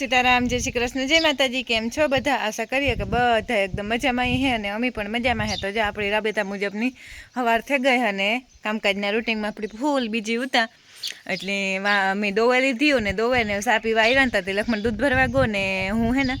સીતારામ, જય શ્રી કૃષ્ણ, જય માતાજી, કેમ છો બધા? આશા કરીએ કે બધા એકદમ મજામાં હે અને અમે પણ મજામાં હે. તો જે આપણી રાબેતા મુજબની સવાર થઈ ગઈ અને કામકાજના રૂટિનમાં આપણી ફૂલ બીજી ઉતા. એટલે અમે દોવા લીધી અને દોવાને સાપી પીવા આવ્યા ને તે લખમણ દૂધ ભરવા ગયો ને હું હે ને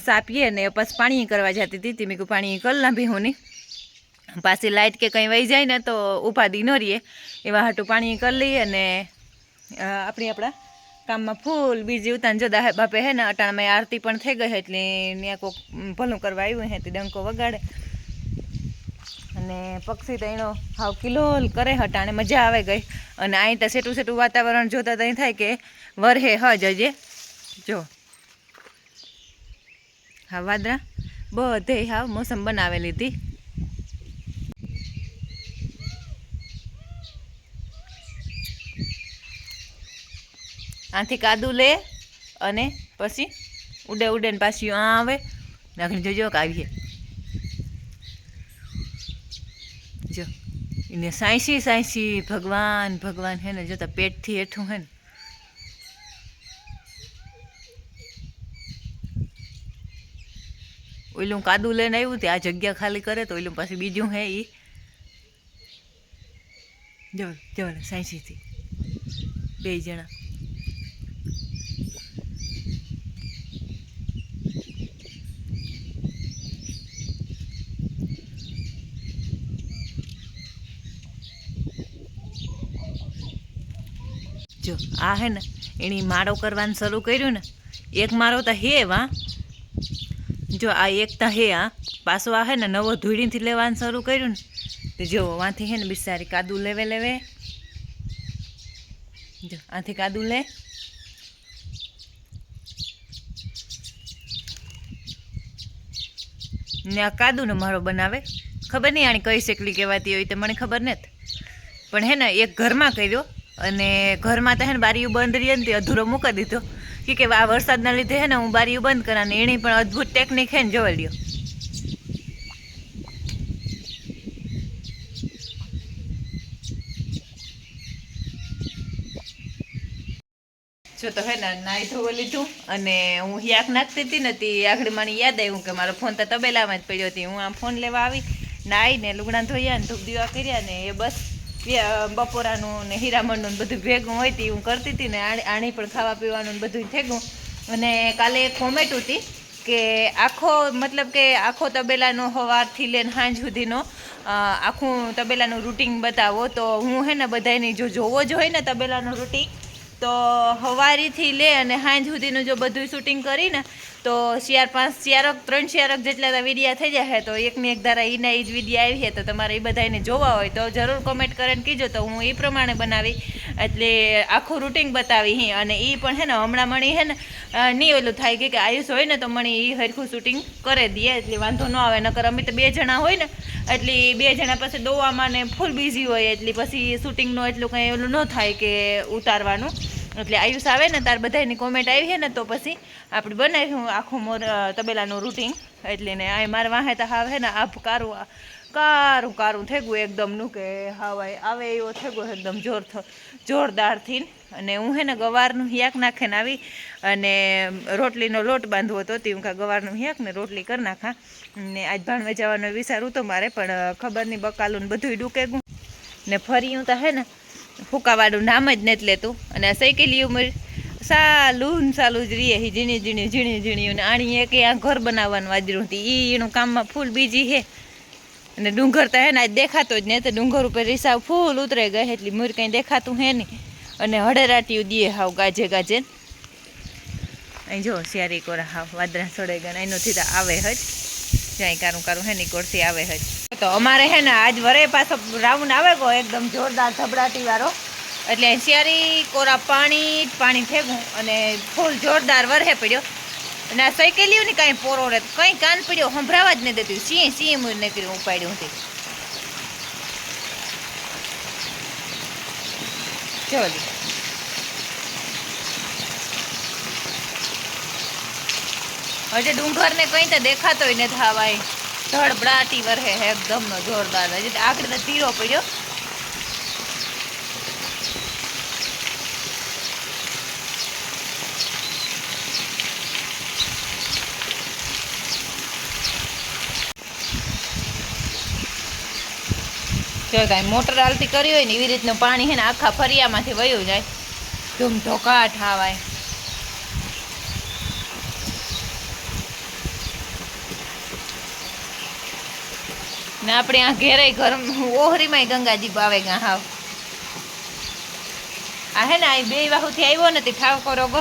સાપીએ ને પછી પાણી કરવા જતી હતી મેં કહ્યું પાણી કર લાંભી હું ની પાછી લાઇટ કે કંઈ વહી જાય ને તો ઉપાધિ ન રહીએ. એવા હાટું પાણી કરી લઈએ અને આપણી આપણા કામમાં ફૂલ બીજી ઉતાન જો દાહે બાપે હે ને અટાણમાં આરતી પણ થઈ ગઈ એટલે ત્યાં કોક ભલું કરવા આવ્યું હે તે ડંકો વગાડે. અને પક્ષી તો એનો હાવ કિલોલ કરે હટાણે મજા આવે ગઈ. અને અહીં તો સેટું સેટું વાતાવરણ જોતા તો અહીં થાય કે વરહે હજ હજે. જો. હા, વાદરા. બધે હાવ મોસમ બનાવેલી હતી. આથી કાદુ લે અને પછી ઉડે ઉડે ને પાછી આ આવે. નાખીને જોજો કે આવીએ. જો, એને સાંસી સાંસી ભગવાન ભગવાન હે ને જોતા પેટથી હેઠું હે ને. ઓઈલું કાદું લઈને આવ્યું તે આ જગ્યા ખાલી કરે તો ઓલું પાછું બીજું હે એ જો જો સાંસીથી બે જણા. જો, આ હે ને, એની માળો કરવાનું શરૂ કર્યું ને, એક માળો તો હે વા જો આ એક તો હે આ, પાછો આ હે ને, નવો ધૂળીથી લેવાનું શરૂ કર્યું ને, તો જો વાંથી હે ને બિસારી કાદુ લેવે લેવે. જો, આથી કાદુ લે. ને આ કાદુનો માળો બનાવે. ખબર નહીં આની કઈ શેકલી કહેવાતી હોય તો, મને ખબર નથી. પણ હે ને, એક ઘરમાં કર્યો. અને ઘરમાં તો હે ને બંધ રહી ને તે અધૂરો મૂકી દીધો. કે કે આ વરસાદના લીધે હે ને હું બારીઓ બંધ કરાને એની પણ અદ્ભુત ટેકનિક હે ને જોવા લ્યો. જો તો હે ને નાઈ ધોવા લીધું અને હું હિયાક નાખતી હતી ને તે આગળ મને યાદ આવ્યું કે મારો ફોન તો તબેલામાં જ પડ્યો હતી. હું આમ ફોન લેવા આવી નાઈ ને લુગડા ધોયા ને ધૂપ દીવા કર્યા ને એ બસ બપોરાનું ને હીરામણનું બધું ભેગું હોય તે હું કરતી હતી ને આણી પણ ખાવા પીવાનું બધું ભેગું. અને કાલે એક કોમેન્ટ હતી કે આખો, મતલબ કે આખો તબેલાનો સવારથી લઈને સાંજ સુધીનો આખું તબેલાનું રૂટિન બતાવો. તો હું હે ને બધાની જો જોવો જ હોય ને તબેલાનું રૂટિન તો હવારીથી લે અને સાંજ સુધીનું જો બધું શૂટિંગ કરીને તો ચાર પાંચ ચારક ત્રણ ચારક જેટલા વિડીયા થઈ જાય તો એકની એક ધારા એના એ જ વિડીયા આવી છે તો તમારે એ બધાને જોવા હોય તો જરૂર કોમેન્ટ કરીને કીજો, તો હું એ પ્રમાણે બનાવી, એટલે આખું રૂટિન બતાવી હી, અને એ પણ હે ને, હમણાં મણી હે ને નહીં ઓલું થાય કે આયુષ હોય ને, તો મણી એ હરખું શૂટિંગ કરી દે, એટલે વાંધો ન આવે, નકર અમે તો બે જણા હોય ને, એટલે બે જણા પાસે દોવામાં ને ફૂલ બિઝી હોય, એટલે પછી શૂટિંગનું એટલું કંઈ ઓલું ન થાય કે ઉતારવાનું. એટલે આયુષ આવે ને, તાર બધાની કોમેન્ટ આવી ને, તો પછી આપણે બનાવ્યું આખું મોર તબેલાનું રૂટિન એટલે ને આ મારે વાહે તો હાવે ને, આભ કારું કારું કારું થઈ ગયું એકદમનું કે હાવાય, આવે એવો થઈ એકદમ જોર જોરદારથી અને હું હે ને ગવારનું હિયાક નાખીને આવી અને રોટલીનો લોટ બાંધવો હતો તે હું કા ગવારનું હિયાક ને રોટલી કરી નાખા. ને આજ ભાણવે જવાનો વિચાર હતો મારે, પણ ખબર નહીં બકાલું ને બધું ડૂકે ગયું. ને ફરી હું તો હે ને ફૂકાવાળું નામ જ નથી લેતું. અને આ સાયકલી ઉંમર સાલું ને સાલું જ રીએ. ઝીણી ઝીણી ઝીણી ઝીણી. અને આણી એક આ ઘર બનાવવાનું વાજરું હતી. એ એનું કામમાં ફૂલ બીજી હે અને ડુંગર તો હે ને આજ દેખાતો જ નહીં તો ડુંગર ઉપર રીસાવ ફૂલ ઉતરે ગયા. એટલી મૂર કંઈ દેખાતું હે નહીં. અને હળેરાટીયું દીએ હાવ ગાજે ગાજે. અહીં જો શિયારી કોરા હાવ વાદરા સડે ગયા એનોથી તો આવે હજ. જ્યાં કારું કારું હે ની કોરથી આવે હજ. તો અમારે હે ને, આજ વરે પાછો રાઉન્ડ આવે ગયો એકદમ જોરદાર ધબડાટી વાળો. એટલે શિયારી કોરા પાણી પાણી ફેંકું અને ફૂલ જોરદાર વરહે પડ્યો. અને આ સાયકલીઓ ને કાંઈ પોરો રહે, કંઈ કાન પડ્યો, સંભળાવા જ નહીં દેતું સિંહ સિંહ નીકળ્યું ઉપાડ્યું હતી ચલો હજી ડુંગરને કંઈ દેખાતો હોય ને થાવાય ધડબડાટી વરહે હે એકદમ જોરદાર. હજી આગળ ધીરો પડ્યો. જો કાંઈ મોટર હાલતી કરી હોય ને, એવી રીતનું પાણી છે ને, આખા ફરિયામાંથી વયું જાય. ધૂમ ધોકા ઠાવાય. ને આપણે આ ઘેરે ઘર ઓહરીમાંય ગંગાજી પાવે ગા હાવ. આ હે ને, આ બે વાહુથી આવ્યો ને તે ઠાવ કરો ગો.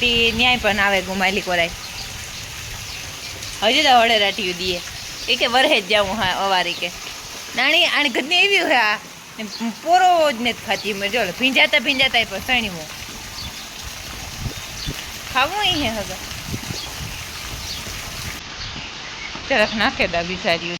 તે ન્યાય પણ આવે ગુમાલી કોરાય હજી તો હળે રાટીયું દીએ. એ કે વરહે જ જાઉં હા, અવારી કે. નાણી, આણી ઘરની એવી હોય આ. પોરો જ નથી ખાતી મેં જો ભીંજાતા ભીંજાતા પણ સણી હું. ખાવું હે હવે જરાક નાખે દા બિચાર્યું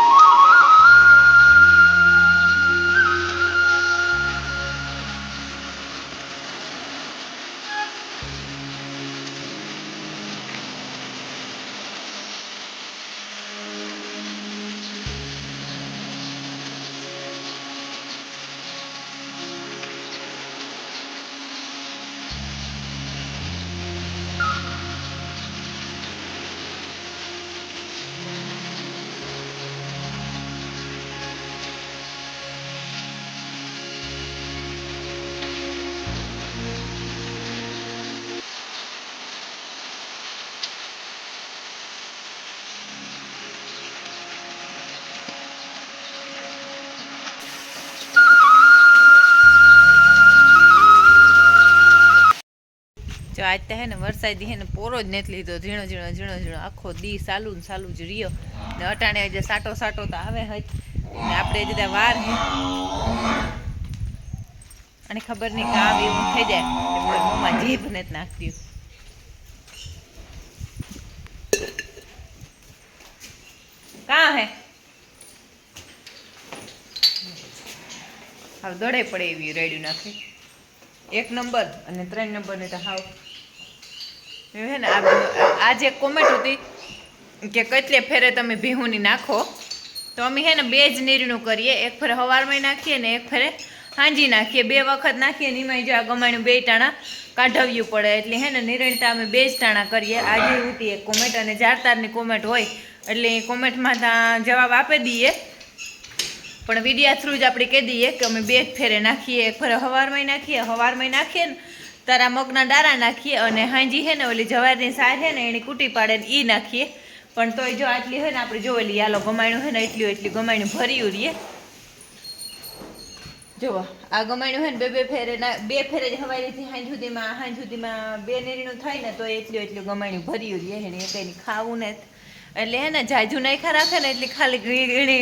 જો આજ તો હે ને વરસાદી હે ને પોરો જ નથી લીધો. ઝીણો ઝીણો ઝીણો ઝીણો. આખો દી સાલું ને સાલું જ રહ્યો. ને અટાણે જે સાટો સાટો તો આવે હજ. ને આપણે જે વાર હે. અને ખબર નહીં કામ એવું થઈ જાય. મોંમાં જીભ નથી નાખતી. કાં હે? હાવ દોડે પડે એવી રેડ્યું નાખી. એક નંબર અને ત્રણ નંબરની તો હાવ હે ને, આ જે કોમેન્ટ હતી કે કેટલે ફેરે તમે ભીહુની નાખો, તો અમે હે ને બે જ નીરનું કરીએ. એક ફેરે હવારમાં નાખીએ ને એક ફેરે હાંજી નાખીએ. બે વખત નાખીએ ને એમાં જો આ ગમાણું બે ટાણા કાઢવ્યું પડે. એટલે હે ને નિરણતા અમે બે જ ટાણા કરીએ. આજે હતી એક કોમેન્ટ અને જારતારની કોમેન્ટ હોય, એટલે એ કોમેન્ટમાં ત્યાં જવાબ આપી દઈએ. પણ વિડિયા થ્રુ જ આપણે કહી દઈએ કે અમે બે ફેરે નાખીએ. એક ફેરે હવારમાં નાખીએ હવારમાં નાખીએ ને તારા મગના ડારા નાખીએ અને હાંજી હે ને ઓલી જવારની સાર છે ને એની કૂટી પાડે ને એ નાખીએ. પણ તોય જો આટલી હોય ને આપણે જોવેલી યાલો ગમાણ્યું હોય ને એટલી એટલી ગમાણ્યું ભર્યું ઉરીએ જુઓ આ ગમાણ્યું હોય ને બે બે ફેરે બે ફેરે જ હવાઈથી હાંજ સુધીમાં હાંજ સુધીમાં બે નીરીનું થાય ને તો એટલું એટલું ગમાણ્યું ભર્યું રહે એને કંઈ ખાવું ને એટલે હે ને જાજુ નાખ્યા રાખે ને એટલી ખાલી ગીણી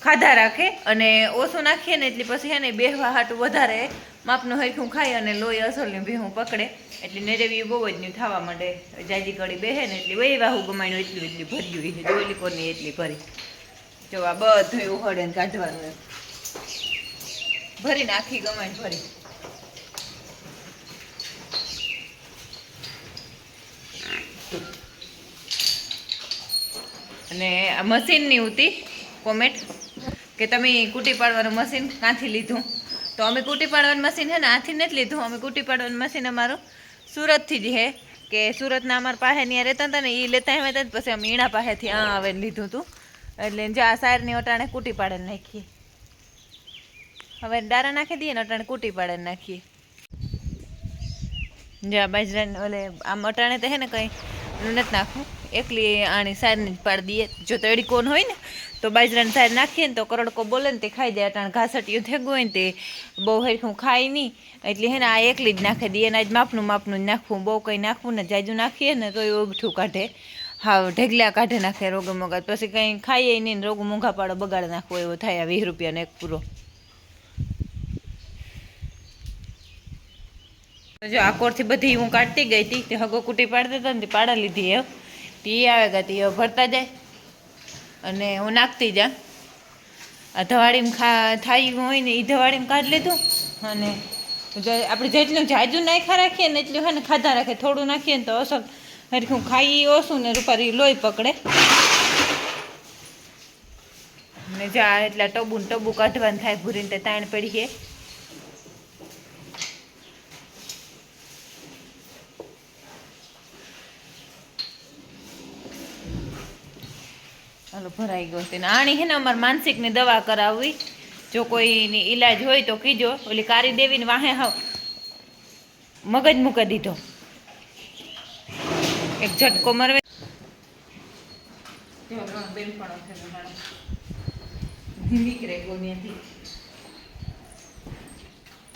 ખાધા રાખે અને ઓછું નાખીએ ને એટલી પછી હે ને બેહવા હાટું વધારે માપનું હરખું ખાય અને લોહી અસલનું ભીહું પકડે. એટલે નેરેવી બહુ જ થવા માંડે. જાજી કડી બેહે ને એટલે વહી વાહુ ગમાણ્યું એટલું એટલી ભર્યું છે. જોયેલી કોની એટલી ભરી. જો આ બધું ઉહળે ને કાઢવાનું. એમ. આખી ગમાણ ભરી. અને આ મશીનની હતી કોમેન્ટ કે તમે કૂટી પાડવાનું મશીન ક્યાંથી લીધું? તો અમે કૂટી પાડવાનું મશીન છે ને, આથી નથી લીધું. અમે કૂટી પાડવાનું મશીન અમારું સુરતથી જ છે, કે સુરતના અમારા પાસે ત્યાં રહેતા હતા ને એ લેતા એમ હતા પછી અમે ઈણા પાસેથી આ આવે લીધું હતું એટલે જો આ સારની અટાણે કૂટી પાડે નાખીએ. હવે દારા નાખી દઈએ ને, અટાણે કૂટી પાડે નાખીએ. જો આ બાજરાને ઓલે, આમ અટાણે તો છે ને કંઈ નથી નાખવું. એકલી આની સારની જ પાડી દઈએ. જો તો એડી કોણ હોય ને, તો બાજરાની સાર નાખીએ ને તો કરોડકો બોલે ને તે ખાઈ જાય. અટાણે ઘાસટીયું થેગું હોય ને તે બહુ હરખું ખાય નહીં. એટલે હે ને આ એકલી જ નાખી દઈએ ને આજ માપનું માપનું જ નાખવું. બહુ કંઈ નાખવું ને જાજુ નાખીએ ને તો એ ઓગઠું કાઢે. હા ઢેગલા કાઢે નાખે રોગ મોગા પછી કંઈ ખાઈએ નહીં ને રોગ મોંઘા પાડો બગાડ નાખવો એવો થાય આ વીસ રૂપિયાનો એક પૂરો. જો આકોરથી બધી હું કાઢતી ગઈ હતી, તે હગો કૂટી પાડતા હતા ને તે પાડા લીધી એ તે આવે ગયા એ ભરતા જાય. અને હું નાખતી જા આ ધવાડીમાં ખા, થાય હોય ને એ ધવાડીમાં કાઢી લીધું અને આપણે જેટલું જાજુ નાખ્યા રાખીએ ને એટલું હોય ને ખાધા રાખે. થોડું નાખીએ ને તો અસર. હરખું ખાઈ ઓછું ને રૂપારી લોહી પકડે. ને જા, એટલા ટબુ ને ટબુ કાઢવાનું થાય, ભૂરીને તાણ પડી હાલો ભરાઈ ગયો છે. આણી હે ને અમારે માનસિકની દવા કરાવવી. જો કોઈની ઈલાજ હોય તો કીજો. ઓલી કારી દેવીને વાહે હાવ મગજ મૂકી દીધો. એક ઝટકો મરવે. નીકળે ગોન્યાથી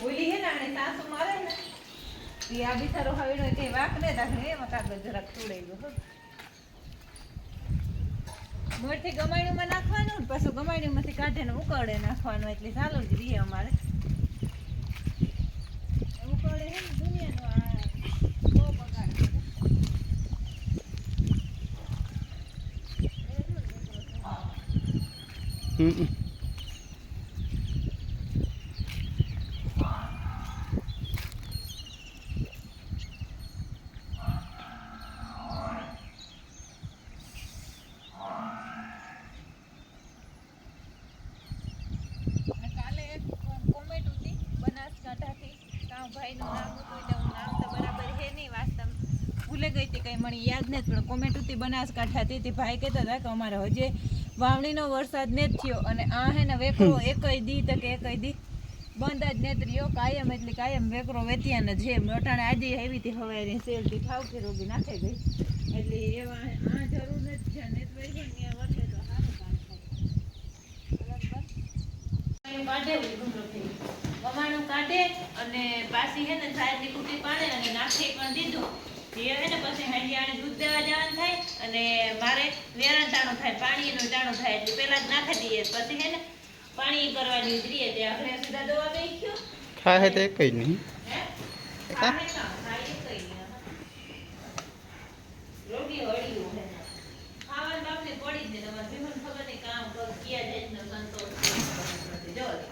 ઓલી હે ને આને સાસુ મારે ને. એ આ બિચારો હવે વાંક ને તાકે એમાં કાગળ જરાક તોડાઈ ગયો. મોરથી ગમાણીમાં નાખવાનું પાછું ગમાણીમાંથી કાઢીને ઉકળે નાખવાનું એટલે ચાલુ જ રહીએ અમારે ઉકળે હે દુનિયાનો કરે. હમ. અને કાલે એક કોમેન્ટ હતી બનાસકાંઠાથી કાં ભાઈનું નામ હતું એટલે હું નામ તો બરાબર હે નહીં વાસ્તવ ભૂલે ગઈ હતી કંઈ મને યાદ નથી પણ કોમેન્ટ હતી બનાસકાંઠાથી તે ભાઈ કહેતા હતા કે અમારે હજે વાવણીનો વરસાદ ને જ થયો અને આ હે ને વેકરો એકય દી તો કે એકય દી. બંધ જ નેત રહ્યો કાયમ એટલે કાયમ વેકરો વેતિયાને જે મોટાણે આજે આવી હતી હવારી સેલથી ઠાવકી રોગી નાખે ગઈ. એટલે એવા આ જરૂર નથી છે નેત વહી ગઈ ને ત્યાં વરસે તો સારું કામ થાય. કમાણું કાઢે અને પાછી હે ને સાહેબની કુટી પાડે અને નાખી પણ દીધું. એ હે ને પછી હાંજે દૂધ દેવા જવાનું થાય અને મારે વેરણ ટાણું થાય પાણીનો ટાણું થાય એટલે પહેલા જ નાખી દઈએ. પછી હે ને પાણી કરવાની રહીએ ત્યાં આપણે સીધા દવા બેસી ગયો ખાય તે કઈ નહીં. હે ખાહે કાં? ખાઈએ કઈ નહીં. રોટી હળિયું હે ને. ખાવાનું તો આપણે પડી જ ને તમારે ભીમન ખબર નહીં કામ કર ક્યાં જાય ને સંતોષ નથી. જો લે.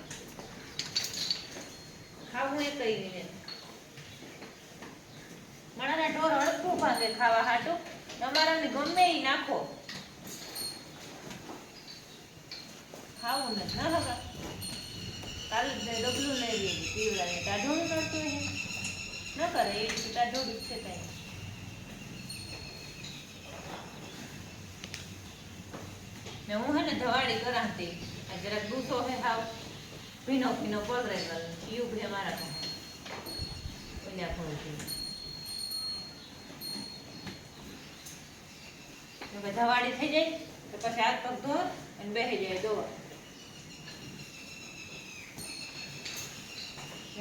ખાવું એ કઈ નહીં મારાના ઢોર હડકું ભાગે ખાવા હાટું. તમારાને ગમે એ નાખો. ખાવું ને ના હવે કાલે ડબલું લઈ પીવડાવે ટાઢોળું કરતું એ ન કરે, એ રીતે ટાઢોળું છે કાંઈ. ને હું હે ને ધવાડી કરાતી આ જરાક દૂધો હે હાવ. ભીનો ભીનો પલરે યુગ હે મારા પાસે ઓલ્યા ખોલતી બધા ધવાડી થઈ જાય તો પછી હાથ પગ ધો અને બેસી જાય દોવા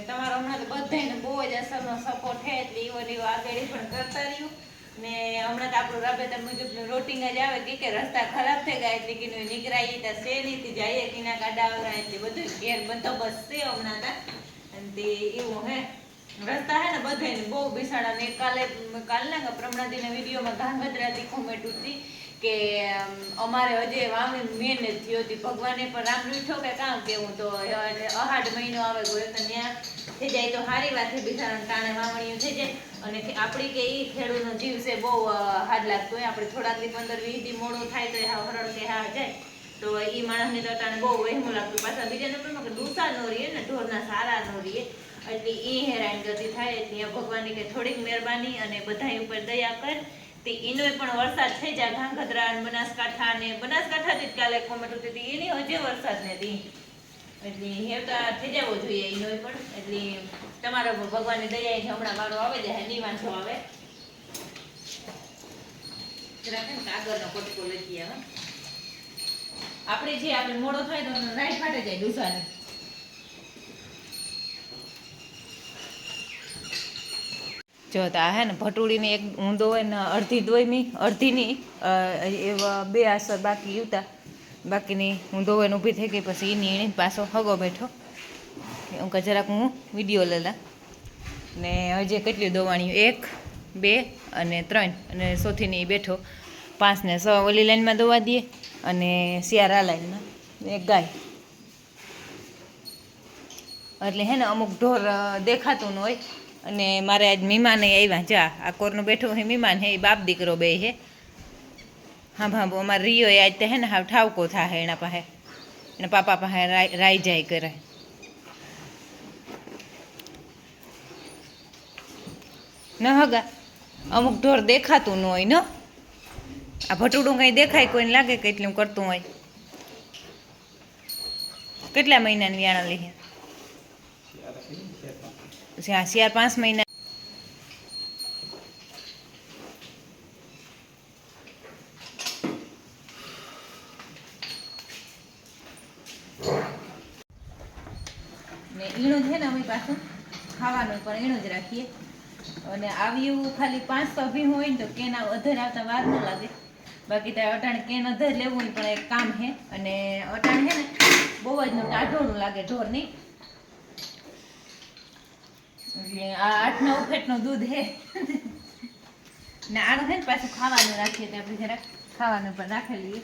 તમારો હમણાં તો બધાયને બહુ જ અસરનો સપોર્ટ છે એટલે એવો આગળ ઈ પણ કરતા રહ્યું ને હમણાં તો આપણું રાબેતા મુજબનું રોટિંગ જ આવે કે કે રસ્તા ખરાબ થઈ ગયા એટલે કે નીકળાઈએ તો નહીં જઈએ કિના કાઢાવરા એટલે બધું ઘેર બંદોબસ્ત છે હમણાં તા. અને તે એવું હે. રસ્તા હે ને બધાયને બહુ બિસાડા ને કાલે, કાલના કે પ્રમણાદીના વિડીયોમાં ધાંગધ્રાથી કોમેન્ટ હતી કે અમારે હજી વાવણી મહેનત થયો હતી. ભગવાને પણ રામ લીઠો કે કામ કેવું તો અહાડ મહિનો આવે ગયો તો ત્યાં. થઈ જાય તો સારી વાત છે બિચારાને કારણે વાવણીઓ થઈ જાય. અને આપણી કે એ ખેડૂતનો જીવ છે બહુ હાડ લાગતો હોય. આપણે થોડાક દી પંદર વીસ દી મોડું થાય તો હા હરળ કે હા જાય. તો એ માણસને તો ટાણે બહુ વહેમું લાગતું. પાછા બીજા નંબરમાં કે ડૂસા નો રહીએ ને, ઢોરના સારા નો રહીએ એટલે એ હેરાન ગતિ થાય. એટલે ભગવાનની કે થોડીક મહેરબાની અને બધા ઉપર દયા કર. તે એનોય પણ વરસાદ થઈ જાય. ધાંગધ્રા બનાસકાંઠા ને બનાસકાંઠાથી જ કાલે કોમેન્ટ હતી હતી. એની હજી વરસાદ નથી. એટલે હેવતા થઈ જવો જોઈએ એનોય પણ. એટલે તમારો ભગવાનની દયા હમણાં વારો આવે જાય ની વાંધો આવે. કાગળનો કટકો લખી આવે આપણે જે આપણે મોડો થાય તો રાઈટ ફાટે જાય ડુસાની. જો તા હે ને ભટુડીને એક ઊંધો હોય ને અડધી દોયમી અડધીની એવા બે આસર બાકી હતા બાકીની ઊંધો હોય ને ઊભી થઈ ગઈ, પછી એની એની પાછો હગો બેઠો. હું કે જરાક હું વીડિયો લેલા ને હજી કેટલી દોવાણીઓ? એક, બે અને ત્રણ. અને સોથીની બેઠો. પાંચ ને સો ઓલી લાઈનમાં દોવા દઈએ અને શિયારા લાઈનમાં. એક ગાય. એટલે હે ને અમુક ઢોર દેખાતું ન હોય. અને મારે આજ મહેમાન આવ્યા જા, આ કોરનું બેઠું હે મહેમાન હે, એ બાપ દીકરો બે હે. હા ભાભો, અમારે રિયો આજ તો હે ને, હાવ ઠાવકો થાય એના પાસે એના પાપા પાસે રાઈ જાય કરે. ન હગા, અમુક ઢોર દેખાતું ન હોય ન. આ ભટુડું કંઈ દેખાય કોઈને લાગે કે એટલું કરતું હોય. કેટલા મહિનાની વ્યાણા લઈએ આ ચાર પાંચ મહિના ને ઈણું છે ને અમે પાછું ખાવાનું પણ ઈણું જ રાખીએ. અને આવ્યું ખાલી પાંચસો ભી હોય ને તો કેના અધર આવતા વાર ન લાગે. બાકી તો અટાણ કેન અધર લેવું પણ એક કામ છે. અને અટાણ છે ને, બહુ જ ટાઢોળું લાગે ઢોરની. આઠ નવ ફેટનું દૂધ હે. ને આનું છે ને પાછું ખાવાનું રાખીએ તો આપણે જરાક ખાવાનું પણ રાખેલી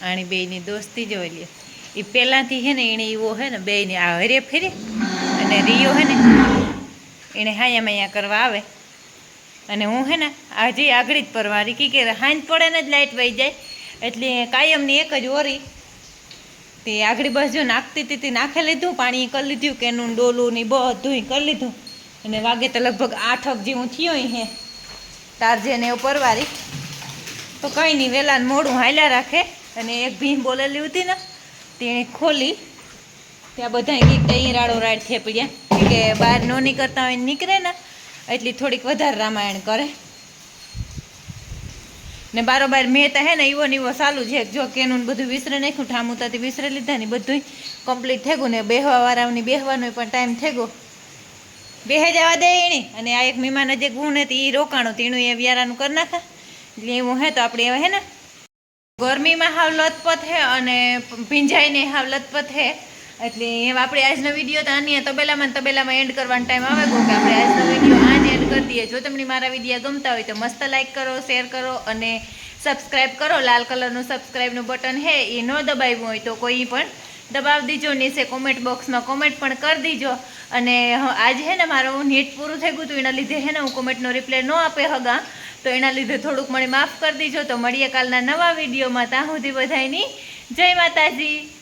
આણી બેયની દોસ્તી જોઈ લે. એ પહેલાંથી છે ને એણે એવો છે ને બેયને આ હરે ફેરે અને રિયો હે ને એણે હાયા મૈયા કરવા આવે. અને હું હે ને, આજે આગળ જ પરવારી, કી કે હાંજ પડે ને જ લાઇટ વહી જાય. એટલે કાયમની એક જ ઓરી, તે આગળ બસ જો નાખતી હતી નાખી લીધું, પાણી કરી લીધું કે એનું ડોલું ને બધું કરી લીધું. અને વાગે તો લગભગ આઠક જેવું થયું હે તારજે ને એવું પરવારી. તો કંઈ નહીં વહેલાને મોડું હાલ્યા રાખે. અને એક ભીમ બોલેલી હતી ને તેણે ખોલી ત્યાં બધા ગીત અહીં રાડો રાડ થેપડ્યા કે બહાર ન નીકળતા હોય નીકળે ને, એટલી થોડીક વધારે રામાયણ કરે. ને બારોબાર મેં તો હે ને એવો ને એવો છે. જો કેનું બધું વિસરે નાખ્યું, ઠામુતાથી વિસરે લીધા ને બધું કમ્પ્લીટ થઈ ગયું ને બેહવા વાળાની બેહવાનો પણ ટાઈમ થઈ ગયો. બેહે જવા દે એની અને આ એક મહેમાન જે ગુણ હતી એ રોકાણો તેનું એ વ્યારાનું કરી નાખા. એટલે એવું હે તો આપણે હવે હે ને, ગરમીમાં હાવ લથપથ હે અને ભીંજાઈને હાવ લથપથ હે. એટલે એમ આપણે આજનો વીડિયો તો આની તબેલામાં તબેલામાં એન્ડ કરવાનો ટાઈમ આવે ગયો કે આપણે આજનો વીડિયો આજ એન્ડ કરી દઈએ. જો તમને મારા વિડીયા ગમતા હોય તો મસ્ત લાઈક કરો શેર કરો અને સબસ્ક્રાઈબ કરો. લાલ કલરનું સબસ્ક્રાઈબનું બટન હે, એ ન દબાવ્યું હોય તો કોઈ પણ દબાવી દીજો. નીચે કોમેન્ટ બોક્સમાં કોમેન્ટ પણ કરી દીજો. અને આજ હે ને મારું નેટ પૂરું થઈ ગયું હતું, એના લીધે હે ને હું કોમેન્ટનો રિપ્લાય ન આપે હગા. તો એના લીધે થોડુંક મને માફ કરી દીજો. તો મળીએ કાલના નવા વિડીયોમાં ત્યાં સુધી બધાયની જય માતાજી.